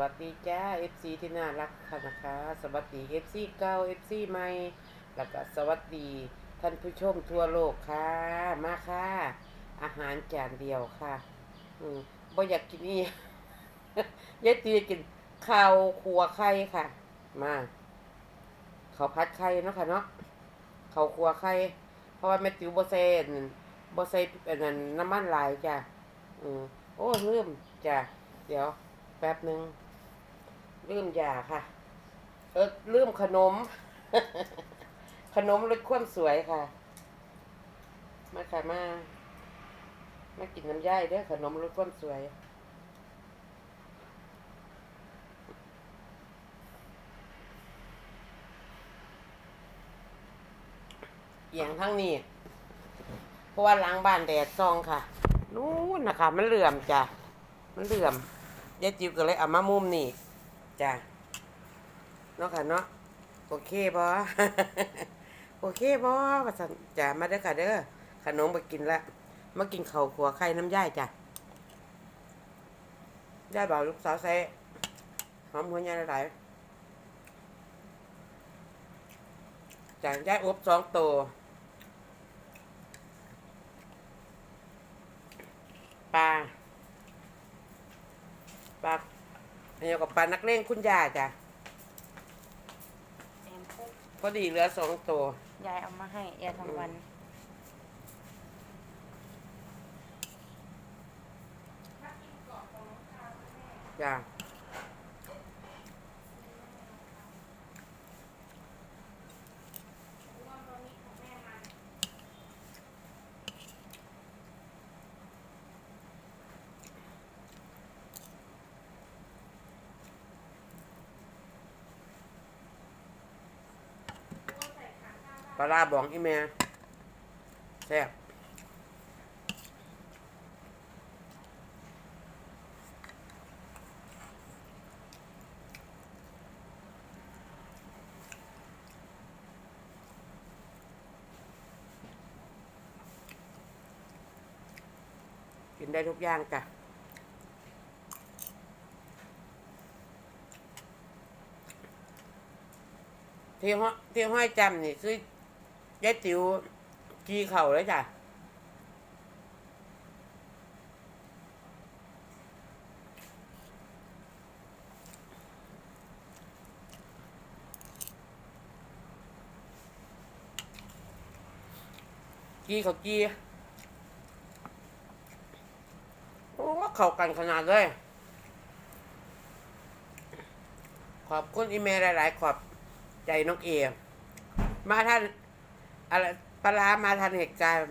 วัสดีจ้า FC ที่น่ารักค่ะนะคะ สวัสดี FC เก่า FC ใหม่ แล้วก็สวัสดีท่านผู้ชมทั่วโลกค่ะ มาค่ะ อาหารจานเดียวค่ะ อืมบ่อยากกินนี่ยายตีกินข้าวขัวไข่ค่ะ มาข้าวผัดไข่เนาะค่ะเนาะข้าวขัวไข่ เพราะว่าแม่ติ๋วบ่ใส่อันนั้นบ่ใส่อันนั้นน้ำมันหลายจ้ะอืมโอ้ลืมจ้ะเดี๋ยวแป๊บหนึ่ง ลืมยาค่ะ เออลืมขนม ขนมลดความสวยค่ะ มาค่ะมา มากินน้ำย่ายเด้อขนมลดความสวยเอียงทั้งนี้ เพราะว่าล้างบ้านแดดซองค่ะ นู้นนะคะ มันเหลื่อมจ้ะ มันเหลื่อมยายจิ๋วก็เลยเอามามุมนี่ จ้ะเนาะค่ะเนาะโอเคบอโอเคบอว่าสันจ้ะมาเด้อค่ะเด้อขนมไปกินละมากินข้าวขัวไข่น้ำย่ายจ้ะย่ายบอกลูกสาวใส่หอมหัวใหญ่หลายๆจ้ะย่ายอบสองตัวปลา ปลาอันนี้กับ ปลานักเล่งคุณยาจ้ะแอมปุ๊บพอดีเหลือสองตัวยายเอามาให้ยายทำวันจ้ะ ปลาร้าบองอีเมแซ่บกินได้ทุกอย่างจ้ะที่ห้อยที่ห้อยจำนี่คือ ยายติ๋วกีเข่าเลยจ้ะกีเขากีโอ้เข้ากันขนาดเลย ขอบคุณอีเมลหลาย ๆ ขอบใจน้องเอ มาท่าน อะไรปลาร้ามาทันเหตุการณ์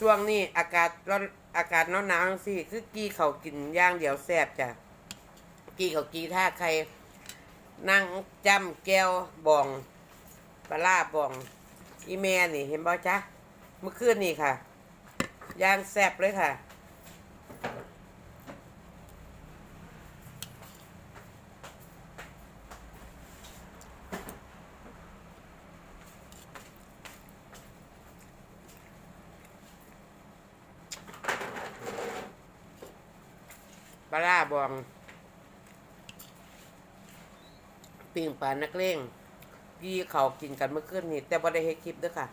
ช่วงนี้อากาศร้อนอากาศหนาวหนาวสิคือกี้เขากินย่างเดียวแซ่บจ้ะกี้เขากีถ้าใคร นั่งจำแก้วบองปลาร้าบอง อีเมนี่เห็นบ่จ๊ะเมื่อคืนนี่ค่ะย่างแซ่บเลยค่ะ ลาร้าบองปิ้งปลานักเลงพี่เขากินกันเมื่อคืนนี่แต่บ่ได้เฮ็ดคลิปด้วยค่ะ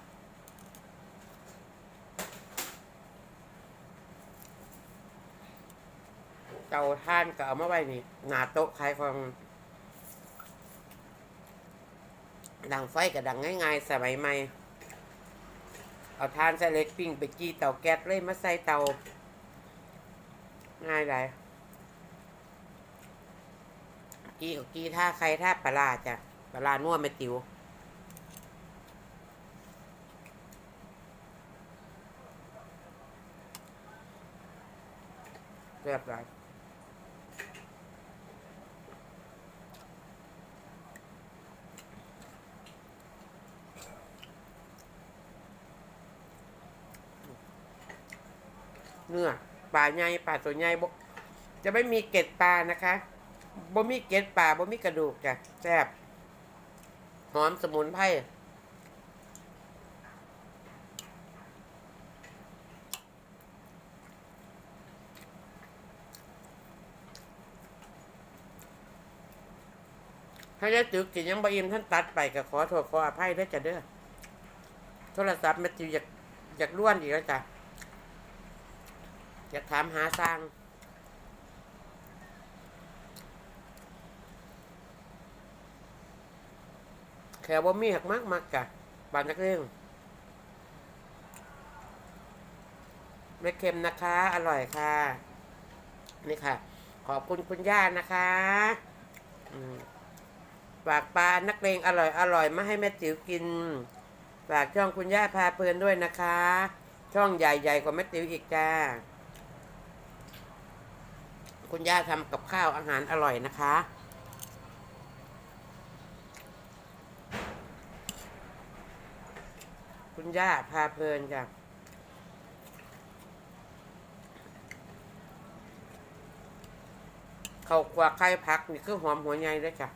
เตาท่านก็เอามาไว้นี่หนาโต๊ะขายของดังไฟก็ดังง่ายๆ สมัยใหม่ เอาทานใส่เล็กปิ้งไปกี้เตาแก๊สเลยมาใส่เตาง่ายเลย กี้กี้ท่าใครท่าปลาจ้ะปลานัวไม่ติวเรียบร้อยเนื้อปลาใหญ่ปลาตัวใหญ่บ่จะไม่มีเกล็ดปลานะคะ บ่มีเกล็ดปลาบ่มีกระดูกจ้ะแซ่บหอมสมุนไพรถ้าได้ตึกกินยังบะอิ่มท่านตัดไปก็ขอโทษขออภัยด้วยจ้ะเด้อโทรศัพท์แมทธิวอยากอยากล้วนอีกแล้วจ้ะอยากถามหาสร้าง แขวบ่มีหักมากมากกะบานนักเรื่องไม่เค็มนะคะ อร่อยค่ะ นี่ค่ะ ขอบคุณคุณย่านะคะฝากปลานักเลงอร่อยอร่อยมาให้แม่ติ๋วกินฝากช่องคุณย่าพาเพลินด้วยนะคะ ช่องใหญ่ๆกว่าแม่ติ๋วอีกจ้า คุณย่าทำกับข้าวอาหารอร่อยนะคะ คุณย่าพาเพลินจ้ะเขากว่าไข่พักนี่คือหอมหัวใหญ่เลยจ้ะ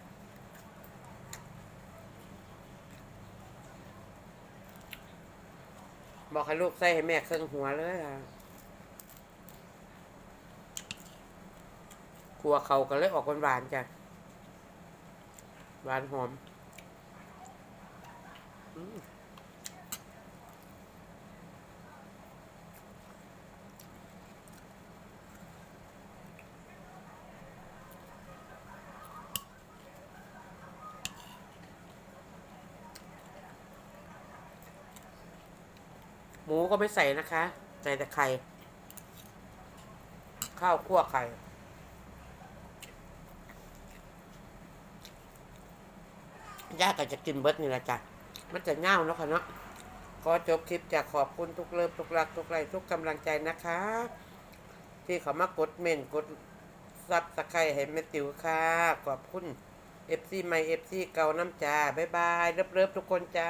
บอกให้ลูกใส่ให้แม่เครื่องหัวเลยอะกลัวเขาก็เลยออกหวานๆจ้ะ หวานหอม อืม มูก็ไม่ใส่นะคะ ใส่แต่ไข่ ข้าวคั่วไข่ ยาก็จะกินเบิร์ดนี่แหละจ้ะ มันจะเง่าเนาะค่ะเนาะขอจบคลิปจากขอบคุณทุกเลิฟทุกรัก ทุกไลค์ทุกกำลังใจนะคะ ที่เขามากดเมนกดซับสไครให้แม่ติ๋วค่ะ ขอบคุณ FC ใหม่ FC เก่าน้ำจ้าบ๊ายบายเลิฟๆทุกคนจ้า